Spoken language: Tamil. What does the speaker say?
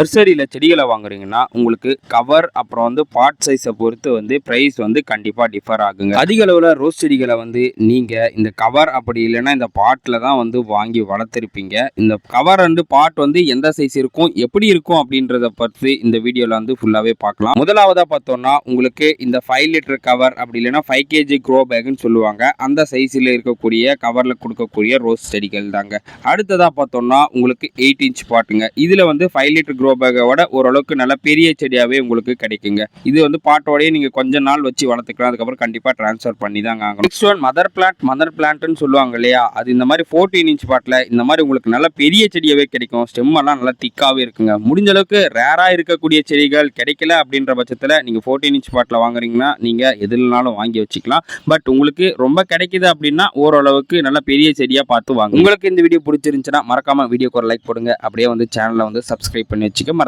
நர்சரியில் செடிகளை வாங்குறீங்கன்னா உங்களுக்கு கவர் அப்புறம் வந்து பாட் சைஸை பொறுத்து வந்து ப்ரைஸ் வந்து கண்டிப்பாக டிஃபர் ஆகுங்க. அதிக அளவில் ரோஸ் செடிகளை வந்து நீங்கள் இந்த கவர் அப்படி இல்லைன்னா இந்த பாட்டில் தான் வந்து வாங்கி வளர்த்துருப்பீங்க. இந்த கவர் அண்டு பாட் வந்து எந்த சைஸ் இருக்கும் எப்படி இருக்கும் அப்படின்றத பற்றி இந்த வீடியோவில் வந்து ஃபுல்லாகவே பார்க்கலாம். முதலாவதாக பார்த்தோம்னா உங்களுக்கு இந்த ஃபைவ் லிட்டர் கவர் அப்படி இல்லைன்னா ஃபைவ் கேஜி க்ரோ பேக்னு சொல்லுவாங்க. அந்த சைஸில் இருக்கக்கூடிய கவரில் கொடுக்கக்கூடிய ரோஸ் செடிகள் தாங்க. அடுத்ததாக பார்த்தோம்னா உங்களுக்கு எயிட் இன்ச் பாட்டுங்க இதில் வந்து ஃபைவ் லிட்டர் க்ரோ பேக்கோட ஓரளவுக்கு நல்ல பெரிய செடியாகவே உங்களுக்கு கிடைக்குங்க. இது வந்து பாட்டோடய நீங்கள் கொஞ்ச நாள் வச்சு வளர்த்துக்கலாம். அதுக்கப்புறம் கண்டிப்பாக ட்ரான்ஸ்ஃபர் பண்ணி தாங்க ஆகணும். Next one mother plant mother பிளான்ட்னு சொல்லுவாங்க இல்லையா? அது இந்த மாதிரி ஃபோர்டீன் இன்ச் பாட்டில் இந்த மாதிரி உங்களுக்கு நல்ல பெரிய செடியாகவே கிடைக்கும். ஸ்டெம்மெல்லாம் நல்லா திக்காகவே இருக்குங்க. முடிஞ்ச அளவுக்கு ரேராக இருக்கக்கூடிய செடிகள் கிடைக்கல அப்படின்ற பட்சத்தில் நீங்கள் ஃபோர்டீன் இன்ச் பாட்டில் வாங்குறீங்கன்னா நீங்கள் எதுலனாலும் வாங்கி வச்சுக்கலாம். பட் உங்களுக்கு ரொம்ப கிடைக்குது அப்படின்னா ஓரளவுக்கு நல்ல பெரிய செடியாக பார்த்து வாங்க உங்களுக்கு இந்த வீடியோ பிடிச்சிருந்துச்சுன்னா மறக்காமல் வீடியோக்கு ஒரு லைக் போடுங்க. அப்படியே வந்து சேனலை வந்து சப்ஸ்கிரைப் பண்ணி வச்சு Jika ⁇mana.